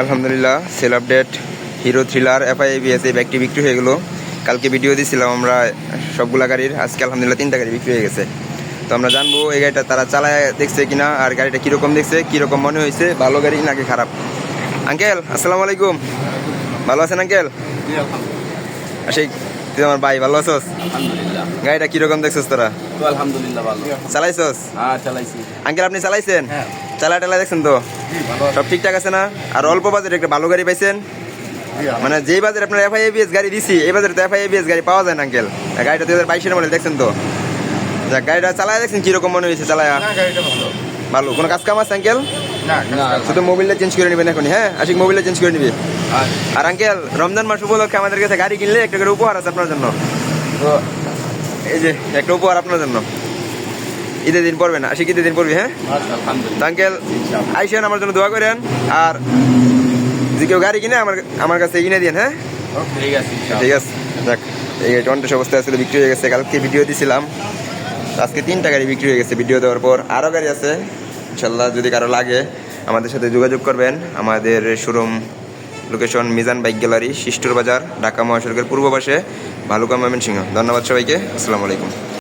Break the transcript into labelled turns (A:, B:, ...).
A: আলহামদুলিল্লাহ sale update Hero Thriller FIBS এই ব্যাগটি বিক্রি হয়ে গেলো। কালকে ভিডিও দিয়েছিলাম আমরা সবগুলা গাড়ির আজকে আলহামদুলিল্লাহ তিনটা গাড়ি বিক্রি হয়ে গেছে। তো আমরা জানব এই গাড়িটা তারা চালায় দেখছে কিনা আর গাড়িটা কীরকম দেখছে কীরকম মনে হয়েছে ভালো গাড়ি নাকি খারাপ? আঙ্কেল আসসালামু আলাইকুম। ভালো আছেন আঙ্কেল? আশিক তুই আমার ভাই ভালো আছোস?
B: আলহামদুলিল্লাহ।
A: গাড়িটা কীরকম দেখছিস তোরা?
B: আলহামদুলিল্লাহ ভালো।
A: চালাইছস?
B: হ্যাঁ চালাইছি।
A: আঙ্কেল আপনি চালাইছেন?
B: হ্যাঁ।
A: চালা টালা দেখছেন তো? সব ঠিকঠাক আছে না? আর অল্প বাজারে একটা ভালো গাড়ি পাইছেন? মানে যেই বাজারে আপনার এফআই এবিএস গাড়ি দিছি এই বাজারে তো এফআই এবিএস গাড়ি পাওয়া যায় না আঙ্কেল গাড়িটা দুই হাজার বাইশের মডেল দেখছেন তো? যাক গাড়িটা চালায় দেখছেন কীরকম মনে হয়েছে চালায়? ভালো। কোনো কাজ কাম আছে আঙ্কেল শুধু মোবিলটা চেঞ্জ করে নেবেন এখন হ্যাঁ? আশিক মোবিলটা চেঞ্জ করে নিবি। আর আঙ্কেল রমজান মাস উপলক্ষে আমাদের কাছে গাড়ি কিনলে একটা করে উপহার আছে আপনার জন্য।
B: তো
A: এই যে একটা উপহার আপনার জন্য। ঈদের দিন পড়বেন আশিক ঈদের দিন পড়বি হ্যাঁ? আঙ্কেল আইসেন আমার জন্য দোয়া করেন আর যে কেউ গাড়ি কিনে আমার আমার কাছে কিনে দিন হ্যাঁ?
B: ঠিক আছে
A: ঠিক আছে দেখ এই টন্টেস অবস্থায় আসলে বিক্রি হয়ে গেছে কালকে ভিডিও দিছিলাম। আজকে তিনটা গাড়ি বিক্রি হয়ে গেছে ভিডিও দেওয়ার পর আরও গাড়ি আছে ইনশাল্লাহ যদি কারও লাগে আমাদের সাথে যোগাযোগ করবেন। আমাদের showroom location Mizan Bike Gallery শিষ্টুর বাজার ঢাকা মহাসড়কের পূর্ব পাশে ভালুকা ময়মনসিংহ। ধন্যবাদ সবাইকে আসসালামু আলাইকুম।